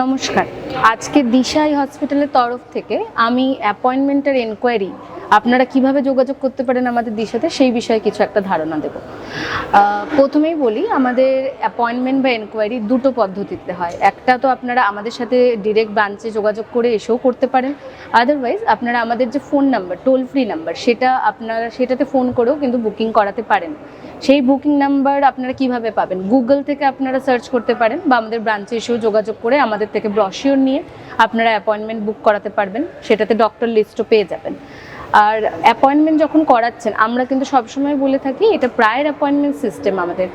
নমস্কার। আজকে দিশাই হসপিটালের তরফ থেকে আমি অ্যাপয়েন্টমেন্টের এনকোয়ারি আপনারা কীভাবে যোগাযোগ করতে পারেন আমাদের দিশাতে, সেই বিষয়ে কিছু একটা ধারণা দেব। প্রথমেই বলি, আমাদের অ্যাপয়েন্টমেন্ট বা এনকোয়ারি দুটো পদ্ধতিতে হয়। একটা তো আপনারা আমাদের সাথে ডিরেক্ট ব্রাঞ্চে যোগাযোগ করে এসেও করতে পারেন। আদারওয়াইজ আপনারা আমাদের যে phone number toll free number সেটা আপনারা সেটাতে ফোন করেও কিন্তু বুকিং করাতে পারেন। সেই বুকিং নাম্বার আপনারা কীভাবে পাবেন? গুগল থেকে আপনারা সার্চ করতে পারেন বা আমাদের ব্রাঞ্চে এসেও যোগাযোগ করে আমাদের থেকে ব্রশিওর নিয়ে আপনারা অ্যাপয়েন্টমেন্ট বুক করাতে পারবেন। সেটাতে ডক্টর লিস্টও পেয়ে যাবেন। আর অ্যাপয়েন্টমেন্ট যখন করাচ্ছেন, আমরা কিন্তু সবসময় বলে থাকি এটা প্রায়ের অ্যাপয়েন্টমেন্ট সিস্টেম আমাদের।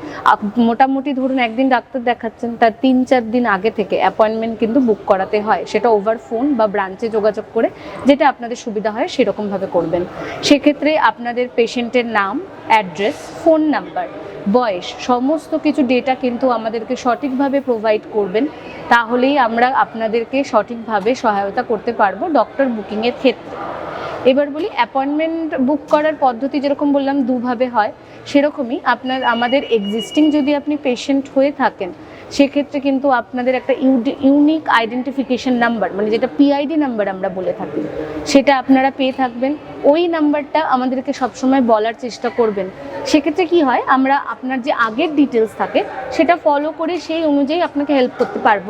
মোটামুটি ধরুন একদিন ডাক্তার দেখাচ্ছেন, তার তিন চার দিন আগে থেকে অ্যাপয়েন্টমেন্ট কিন্তু বুক করাতে হয়। সেটা ওভার ফোন বা ব্রাঞ্চে যোগাযোগ করে যেটা আপনাদের সুবিধা হয় সেরকমভাবে করবেন। সেক্ষেত্রে আপনাদের পেশেন্টের নাম অ্যাড্রেস ফোন নাম্বার বয়স, সমস্ত কিছু ডেটা কিন্তু আমাদেরকে সঠিকভাবে প্রোভাইড করবেন। তাহলেই আমরা আপনাদেরকে সঠিকভাবে সহায়তা করতে পারব ডক্টর বুকিংয়ের ক্ষেত্রে। এবার বলি অ্যাপয়েন্টমেন্ট বুক করার পদ্ধতি যেরকম বললাম দুভাবে হয়, সেরকমই আপনার, আমাদের এক্সিস্টিং যদি আপনি পেশেন্ট হয়ে থাকেন সেক্ষেত্রে কিন্তু আপনাদের একটা ইউনিক আইডেন্টিফিকেশন নাম্বার মানে যেটা পিআইডি নাম্বার আমরা বলে থাকি, সেটা আপনারা পেয়ে থাকবেন। ওই নাম্বারটা আমাদেরকে সবসময় বলার চেষ্টা করবেন। সেক্ষেত্রে কি হয়, আমরা আপনার যে আগের ডিটেলস থাকে, সেটা ফলো করে সেই অনুযায়ী আপনাকে হেল্প করতে পারব।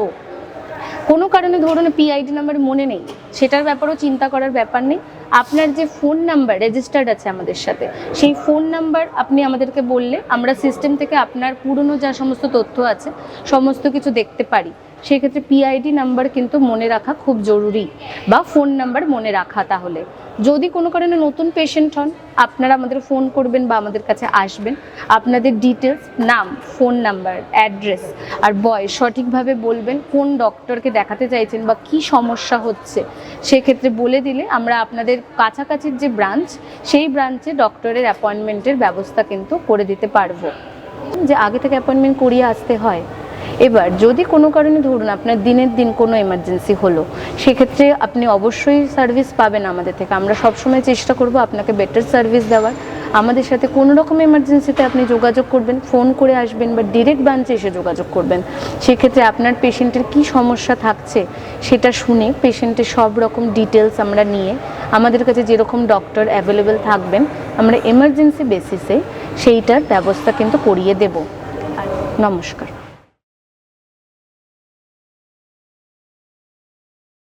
কোনো কারণে ধরুন পিআইডি নাম্বার মনে নেই, সেটার ব্যাপারেও চিন্তা করার ব্যাপার নেই। আপনার যে ফোন নাম্বার রেজিস্টার্ড আছে আমাদের সাথে, সেই ফোন নাম্বার আপনি আমাদেরকে বললে আমরা সিস্টেম থেকে আপনার পুরনো যা সমস্ত তথ্য আছে, সমস্ত কিছু দেখতে পারি। সেক্ষেত্রে পিআইডি নাম্বার কিন্তু মনে রাখা খুব জরুরি, বা ফোন নাম্বার মনে রাখা তাহলে। যদি কোনো কারণে নতুন পেশেন্ট হন, আপনারা আমাদের ফোন করবেন বা আমাদের কাছে আসবেন। আপনাদের ডিটেলস নাম ফোন নাম্বার অ্যাড্রেস আর বয়স সঠিকভাবে বলবেন, কোন ডক্টরকে দেখাতে চাইছেন বা কি সমস্যা হচ্ছে, সেক্ষেত্রে বলে দিলে আমরা আপনাদের কাছাকাছির যে ব্রাঞ্চ সেই ব্রাঞ্চে ডক্টরের অ্যাপয়েন্টমেন্টের ব্যবস্থা কিন্তু করে দিতে পারব। যে আগে থেকে অ্যাপয়েন্টমেন্ট করিয়ে আসতে হয় এবার যদি কোনো কারণে ধরুন আপনার দিনের দিন কোনো এমার্জেন্সি হলো, সেক্ষেত্রে আপনি অবশ্যই সার্ভিস পাবেন আমাদের থেকে। আমরা সবসময় চেষ্টা করব আপনাকে বেটার সার্ভিস দেওয়ার। আমাদের সাথে কোনো রকম এমার্জেন্সিতে আপনি যোগাযোগ করবেন ফোন করে আসবেন বা ডিরেক্ট ব্রাঞ্চে এসে যোগাযোগ করবেন। সেক্ষেত্রে আপনার পেশেন্টের কি সমস্যা থাকছে, সেটা শুনে পেশেন্টের সব রকম ডিটেলস আমরা নিয়ে আমাদের কাছে যেরকম ডক্টর অ্যাভেলেবেল থাকবেন, আমরা এমার্জেন্সি বেসিসে সেইটার ব্যবস্থা কিন্তু করিয়ে দেব। নমস্কার।